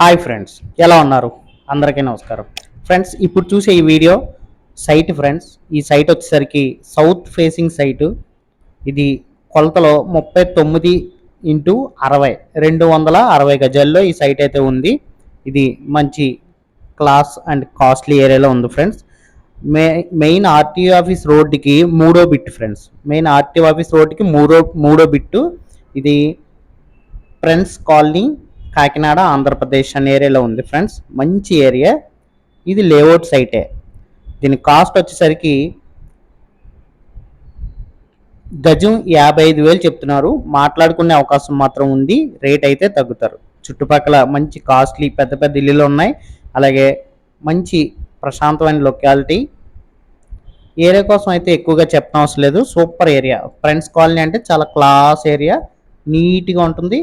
Hi friends ఎలా ఉన్నారు? అందరికీ నమస్కారం. ఫ్రెండ్స్ ఇప్పుడు చూసే ఈ వీడియో సైట్ ఫ్రెండ్స్ ఈ సైట్ వచ్చేసరికి సౌత్ ఫేసింగ్ సైటు. ఇది కొలతలో ముప్పై తొమ్మిది ఇంటూ అరవై రెండు వందల అరవై గజాల్లో ఈ సైట్ అయితే ఉంది. ఇది మంచి క్లాస్ అండ్ కాస్ట్లీ ఏరియాలో ఉంది ఫ్రెండ్స్. మే మెయిన్ ఆర్టీఓ ఆఫీస్ రోడ్డుకి మూడో bit friends. Main RTO office రోడ్డుకి మూడో మూడో బిట్టు. ఇది ఫ్రెండ్స్ కాలనీ కాకినాడ ఆంధ్రప్రదేశ్ అనే ఏరియాలో ఉంది ఫ్రెండ్స్. మంచి ఏరియా. ఇది లేఅవుట్ సైటే. దీని కాస్ట్ వచ్చేసరికి గజం యాభై ఐదు వేలు చెప్తున్నారు. మాట్లాడుకునే అవకాశం మాత్రం ఉంది. రేట్ అయితే తగ్గుతారు. చుట్టుపక్కల మంచి కాస్ట్లీ పెద్ద పెద్ద ఇల్లులు ఉన్నాయి. అలాగే మంచి ప్రశాంతమైన లొకాలిటీ. ఏరియా కోసం అయితే ఎక్కువగా చెప్పనవసరం లేదు. Super area. ఫ్రెండ్స్ కాలనీ అంటే చాలా క్లాస్ ఏరియా. నీట్గా ఉంటుంది.